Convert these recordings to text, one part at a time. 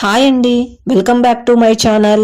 Hi అండి. Welcome back to my channel.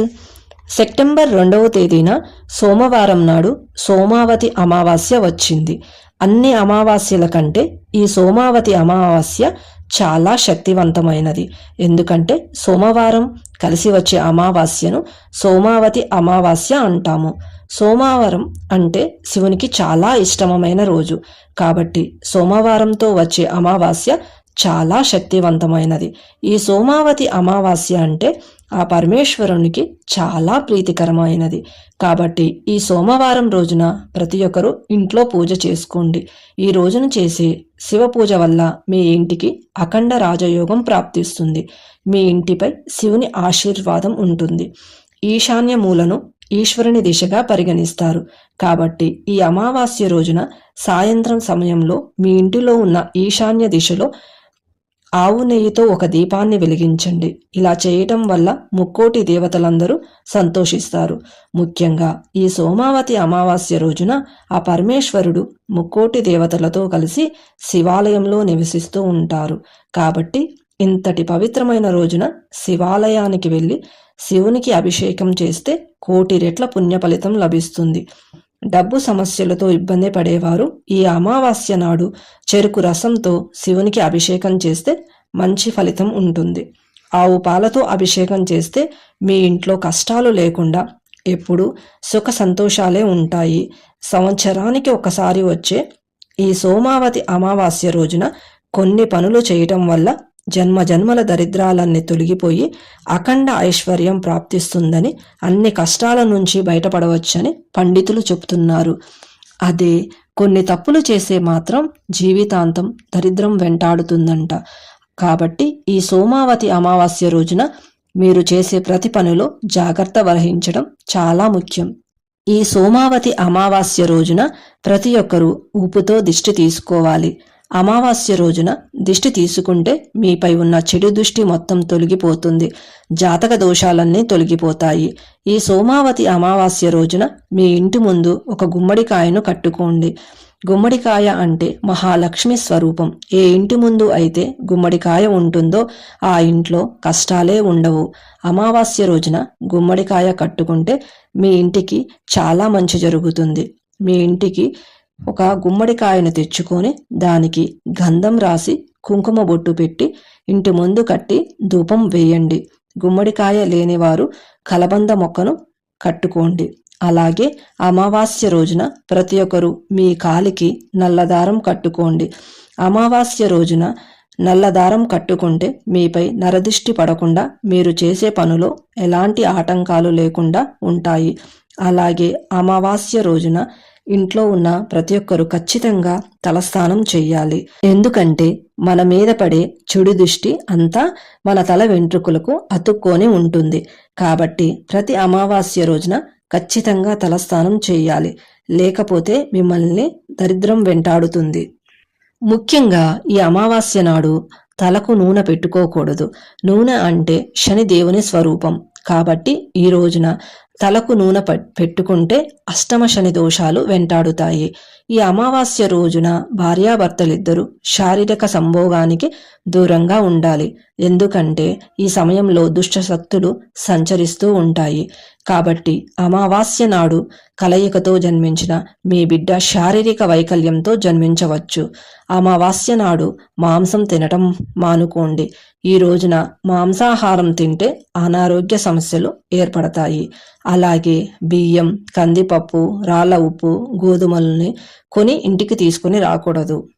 September రెండవ తేదీన సోమవారం నాడు సోమావతి అమావాస్య వచ్చింది. అన్ని అమావాస్యల కంటే ఈ సోమావతి అమావాస్య చాలా శక్తివంతమైనది. ఎందుకంటే సోమవారం కలిసి వచ్చే అమావాస్యను సోమావతి అమావాస్య అంటాము. సోమవారం అంటే శివునికి చాలా ఇష్టమైన రోజు. కాబట్టి సోమవారంతో వచ్చే అమావాస్య చాలా శక్తివంతమైనది. ఈ సోమావతి అమావాస్య అంటే ఆ పరమేశ్వరునికి చాలా ప్రీతికరమైనది. కాబట్టి ఈ సోమవారం రోజున ప్రతి ఒక్కరూ ఇంట్లో పూజ చేసుకోండి. ఈ రోజున చేసే శివ పూజ వల్ల మీ ఇంటికి అఖండ రాజయోగం ప్రాప్తిస్తుంది. మీ ఇంటిపై శివుని ఆశీర్వాదం ఉంటుంది. ఈశాన్య మూలను ఈశ్వరుని దిశగా పరిగణిస్తారు. కాబట్టి ఈ అమావాస్య రోజున సాయంత్రం సమయంలో మీ ఇంటిలో ఉన్న ఈశాన్య దిశలో ఆవు నెయ్యితో ఒక దీపాన్ని వెలిగించండి. ఇలా చేయటం వల్ల ముక్కోటి దేవతలందరూ సంతోషిస్తారు. ముఖ్యంగా ఈ సోమావతి అమావాస్య రోజున ఆ పరమేశ్వరుడు ముక్కోటి దేవతలతో కలిసి శివాలయంలో నివసిస్తూ ఉంటారు. కాబట్టి ఇంతటి పవిత్రమైన రోజున శివాలయానికి వెళ్ళి శివునికి అభిషేకం చేస్తే కోటి రెట్ల పుణ్య ఫలితం లభిస్తుంది. డబ్బు సమస్యలతో ఇబ్బంది పడేవారు. ఈ అమావాస్య నాడు చెరుకు రసంతో శివునికి అభిషేకం చేస్తే మంచి ఫలితం ఉంటుంది. ఆవు పాలతో అభిషేకం చేస్తే మీ ఇంట్లో కష్టాలు లేకుండా ఎప్పుడు సుఖ సంతోషాలే ఉంటాయి. సంవత్సరానికి ఒకసారి వచ్చే ఈ సోమావతి అమావాస్య రోజున కొన్ని పనులు చేయటం వల్ల జన్మ జన్మల దరిద్రాలన్నీ తొలగిపోయి అఖండ ఐశ్వర్యం ప్రాప్తిస్తుందని అన్ని కష్టాల నుంచి బయటపడవచ్చని పండితులు చెబుతున్నారు అదే కొన్ని తప్పులు చేసే మాత్రం జీవితాంతం దరిద్రం వెంటాడుతుందంట. కాబట్టి ఈ సోమావతి అమావాస్య రోజున మీరు చేసే ప్రతి పనిలో జాగ్రత్త వహించడం చాలా ముఖ్యం. ఈ సోమావతి అమావాస్య రోజున ప్రతి ఒక్కరూ ఊపుతో దిష్టి తీసుకోవాలి. అమావాస్య రోజున దిష్టి తీసుకుంటే మీపై ఉన్న చెడు దృష్టి మొత్తం తొలగిపోతుంది. జాతక దోషాలన్నీ తొలగిపోతాయి. ఈ సోమావతి అమావాస్య రోజున మీ ఇంటి ముందు ఒక గుమ్మడికాయను కట్టుకోండి. గుమ్మడికాయ అంటే మహాలక్ష్మి స్వరూపం. ఏ ఇంటి ముందు అయితే గుమ్మడికాయ ఉంటుందో ఆ ఇంట్లో కష్టాలే ఉండవు. అమావాస్య రోజున గుమ్మడికాయ కట్టుకుంటే మీ ఇంటికి చాలా మంచి జరుగుతుంది. మీ ఇంటికి ఒక గుమ్మడికాయను తెచ్చుకొని దానికి గంధం రాసి కుంకుమ బొట్టు పెట్టి ఇంటి ముందు కట్టి ధూపం వేయండి. గుమ్మడికాయ లేనివారు కలబంద మొక్కను కట్టుకోండి. అలాగే అమావాస్య రోజున ప్రతి ఒక్కరు మీ కాలికి నల్లదారం కట్టుకోండి. అమావాస్య రోజున నల్లదారం కట్టుకుంటే మీపై నరదిష్టి పడకుండా మీరు చేసే పనులో ఎలాంటి ఆటంకాలు లేకుండా ఉంటాయి. అలాగే అమావాస్య రోజున ఇంట్లో ఉన్న ప్రతి ఒక్కరు ఖచ్చితంగా తలస్నానం చెయ్యాలి. ఎందుకంటే మన మీద పడే చెడు దృష్టి అంతా మన తల వెంట్రుకలకు అతుక్కొని ఉంటుంది. కాబట్టి ప్రతి అమావాస్య రోజున ఖచ్చితంగా తలస్నానం చేయాలి లేకపోతే మిమ్మల్ని దరిద్రం వెంటాడుతుంది. ముఖ్యంగా ఈ అమావాస్య నాడు తలకు నూనె పెట్టుకోకూడదు. నూనె అంటే శని దేవుని స్వరూపం. కాబట్టి ఈ రోజున తలకు నూనె పెట్టుకుంటే అష్టమ శని దోషాలు వెంటాడుతాయి. ఈ అమావాస్య రోజున భార్యాభర్తలిద్దరూ శారీరక సంభోగానికి దూరంగా ఉండాలి. ఎందుకంటే ఈ సమయంలో దుష్ట శక్తులు సంచరిస్తూ ఉంటాయి. కాబట్టి అమావాస్య నాడు కలయికతో జన్మించిన మీ బిడ్డ శారీరక వైకల్యంతో జన్మించవచ్చు. అమావాస్య నాడు మాంసం తినటం మానుకోండి. ఈ రోజున మాంసాహారం తింటే అనారోగ్య సమస్యలు ఏర్పడతాయి. అలాగే బియ్యం కందిపప్పు రాళ్ళ ఉప్పు గోధుమల్ని కొని ఇంటికి తీసుకుని రాకూడదు.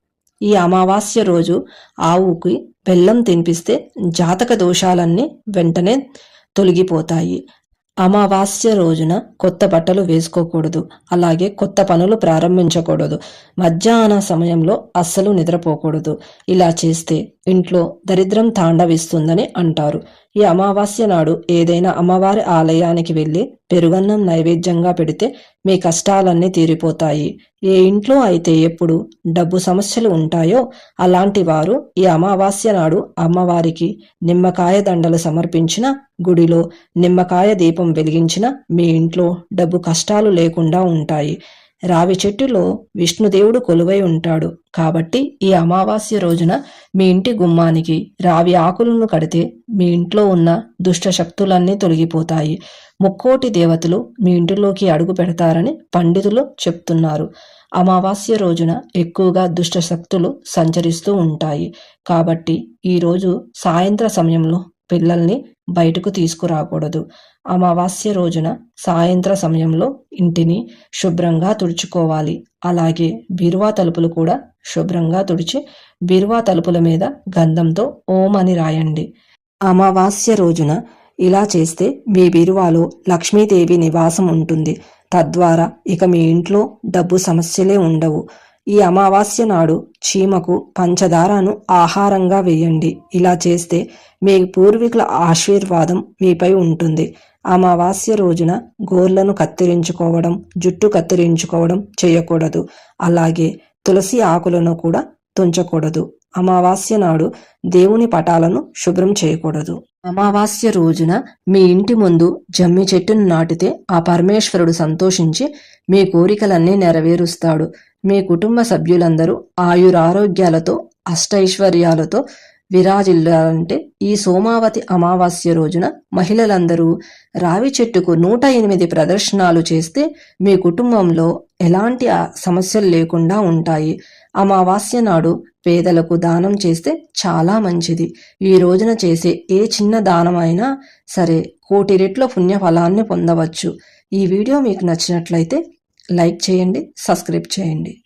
ఈ అమావాస్య రోజు ఆవుకి బెల్లం తినిపిస్తే జాతక దోషాలన్నీ వెంటనే తొలగిపోతాయి. అమావాస్య రోజున కొత్త బట్టలు వేసుకోకూడదు. అలాగే కొత్త పనులు ప్రారంభించకూడదు. మధ్యాహ్న సమయంలో అస్సలు నిద్రపోకూడదు. ఇలా చేస్తే ఇంట్లో దరిద్రం తాండవిస్తుందని అంటారు. ఈ అమావాస్య నాడు ఏదైనా అమ్మవారి ఆలయానికి వెళ్ళి పెరుగన్నం నైవేద్యంగా పెడితే మీ కష్టాలన్నీ తీరిపోతాయి. ఏ ఇంట్లో అయితే ఎప్పుడు డబ్బు సమస్యలు ఉంటాయో అలాంటి వారు ఈ అమావాస్య నాడు అమ్మవారికి నిమ్మకాయ దండలు సమర్పించిన గుడిలో నిమ్మకాయ దీపం వెలిగించిన మీ ఇంట్లో డబ్బు కష్టాలు లేకుండా ఉంటాయి. రావి చెట్టులో విష్ణుదేవుడు కొలువై ఉంటాడు. కాబట్టి ఈ అమావాస్య రోజున మీ ఇంటి గుమ్మానికి రావి ఆకులను కడితే మీ ఇంట్లో ఉన్న దుష్ట శక్తులన్నీ తొలగిపోతాయి. ముక్కోటి దేవతలు మీ ఇంటిలోకి అడుగు పెడతారని పండితులు చెప్తున్నారు. అమావాస్య రోజున ఎక్కువగా దుష్ట శక్తులు సంచరిస్తూ ఉంటాయి. కాబట్టి ఈరోజు సాయంత్ర సమయంలో పిల్లల్ని బయటకు తీసుకురాకూడదు. అమావాస్య రోజున సాయంత్ర సమయంలో ఇంటిని శుభ్రంగా తుడుచుకోవాలి. అలాగే బీరువా తలుపులు కూడా శుభ్రంగా తుడిచి బీరువా తలుపుల మీద గంధంతో ఓం అని రాయండి. అమావాస్య రోజున ఇలా చేస్తే మీ బీరువాలో లక్ష్మీదేవి నివాసం ఉంటుంది. తద్వారా ఇక మీ ఇంట్లో డబ్బు సమస్యలే ఉండవు. ఈ అమావాస్య నాడు చీమకు పంచదారను ఆహారంగా వేయండి. ఇలా చేస్తే మీ పూర్వీకుల ఆశీర్వాదం మీపై ఉంటుంది. అమావాస్య రోజున గోర్లను కత్తిరించుకోవడం జుట్టు కత్తిరించుకోవడం చేయకూడదు. అలాగే తులసి ఆకులను కూడా తుంచకూడదు. అమావాస్య నాడు దేవుని పటాలను శుభ్రం చేయకూడదు. అమావాస్య రోజున మీ ఇంటి ముందు జమ్మి చెట్టును నాటితే ఆ పరమేశ్వరుడు సంతోషించి మీ కోరికలన్నీ నెరవేరుస్తాడు. మీ కుటుంబ సభ్యులందరూ ఆయురారోగ్యాలతో అష్టైశ్వర్యాలతో విరాజిల్లాలంటే ఈ సోమావతి అమావాస్య రోజున మహిళలందరూ రావి చెట్టుకు నూట ఎనిమిది ప్రదర్శనాలు చేస్తే మీ కుటుంబంలో ఎలాంటి సమస్యలు లేకుండా ఉంటాయి. అమావాస్య నాడు పేదలకు దానం చేస్తే చాలా మంచిది. ఈ రోజున చేసే ఏ చిన్న దానమైనా సరే కోటి రెట్ల పుణ్య ఫలాన్ని పొందవచ్చు. ఈ వీడియో మీకు నచ్చినట్లయితే లైక్ చేయండి సబ్స్క్రైబ్ చేయండి.